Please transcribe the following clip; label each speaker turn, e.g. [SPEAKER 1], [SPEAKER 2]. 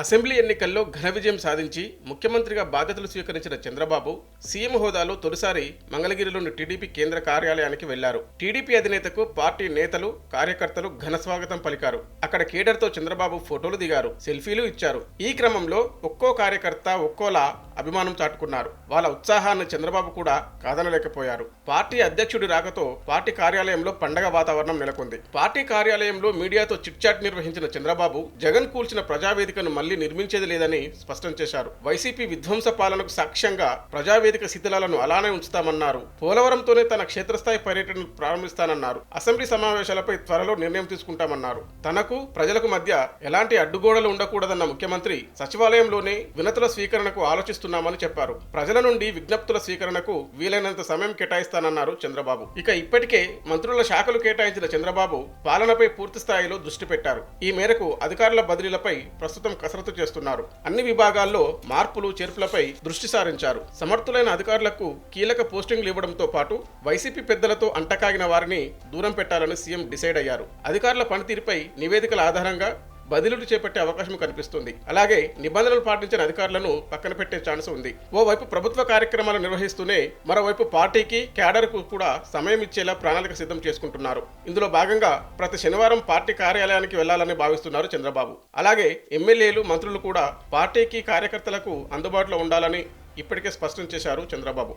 [SPEAKER 1] Assembly ఎన్నికల్లో ఘన విజయం సాధించి ముఖ్యమంత్రిగా బాధ్యతలు స్వీకరించిన చంద్రబాబు సీఎం హోదాలో తొలిసారి మంగళగిరిలోని టీడీపీ కేంద్ర కార్యాలయానికి వెళ్ళారు. టీడీపీ అధినేతకు పార్టీ నేతలు కార్యకర్తలు ఘన స్వాగతం పలికారు. అక్కడ కేడర్తో చంద్రబాబు ఫోటోలు దిగారు సెల్ఫీలు ఇచ్చారు. ఈ క్రమంలో ఒక్కో కార్యకర్త ఒక్కోలా అభిమానం చాటుకున్నారు. వాళ్ళ ఉత్సాహాన్ని చంద్రబాబు కూడా కాదనలేకపోయారు. పార్టీ అధ్యక్షుడి రాకతో పార్టీ కార్యాలయంలో పండగ వాతావరణం నెలకొంది. పార్టీ కార్యాలయంలో మీడియాతో చిట్చాట్ నిర్వహించిన చంద్రబాబు జగన్ కూల్చిన ప్రజావేదికను మళ్ళీ నిర్మించేది లేదని స్పష్టం చేశారు. వైసీపీ విధ్వంస పాలనకు సాక్ష్యంగా ప్రజావేదిక శిథిలాలను అలానే ఉంచుతామన్నారు. పోలవరంతోనే తన క్షేత్రస్థాయి పర్యటనను ప్రారంభిస్తానన్నారు. అసెంబ్లీ సమావేశాలపై త్వరలో నిర్ణయం తీసుకుంటామన్నారు. తనకు ప్రజలకు మధ్య ఎలాంటి అడ్డుగోడలు ఉండకూడదన్న ముఖ్యమంత్రి సచివాలయంలోనే వినతుల స్వీకరణకు ఆలోచిస్తున్నామని చెప్పారు. ప్రజల నుండి విజ్ఞప్తుల స్వీకరణకు వీలైనంత సమయం కేటాయిస్తానన్నారు చంద్రబాబు. ఇక ఇప్పటికే మంత్రుల శాఖలు కేటాయించిన చంద్రబాబు పాలనపై పూర్తి స్థాయిలో దృష్టి పెట్టారు. ఈ మేరకు అధికారుల బదిలీలపై ప్రస్తుతం కసరత్తు చేస్తున్నారు. అన్ని విభాగాల్లో మార్పులు చేర్పులపై దృష్టి సారించారు. సమర్థులైన అధికారులకు కీలక పోస్టింగ్లు ఇవ్వడంతో పాటు వైసీపీ పెద్దలతో అంటకాగిన వారిని దూరం పెట్టాలని సీఎం డిసైడ్ అయ్యారు. అధికారుల పనితీరుపై నివేదికల ఆధారంగా బదిలీలు చేపట్టే అవకాశం కనిపిస్తుంది. అలాగే నిబంధనలు పాటించిన అధికారులను పక్కన పెట్టే ఛాన్స్ ఉంది. ఓవైపు ప్రభుత్వ కార్యక్రమాలు నిర్వహిస్తూనే మరోవైపు పార్టీకి క్యాడర్కు కూడా సమయం ఇచ్చేలా ప్రణాళిక సిద్ధం చేసుకుంటున్నారు. ఇందులో భాగంగా ప్రతి శనివారం పార్టీ కార్యాలయానికి వెళ్ళాలని భావిస్తున్నారు చంద్రబాబు. అలాగే ఎమ్మెల్యేలు మంత్రులు కూడా పార్టీకి కార్యకర్తలకు అందుబాటులో ఉండాలని ఇప్పటికే స్పష్టం చేశారు చంద్రబాబు.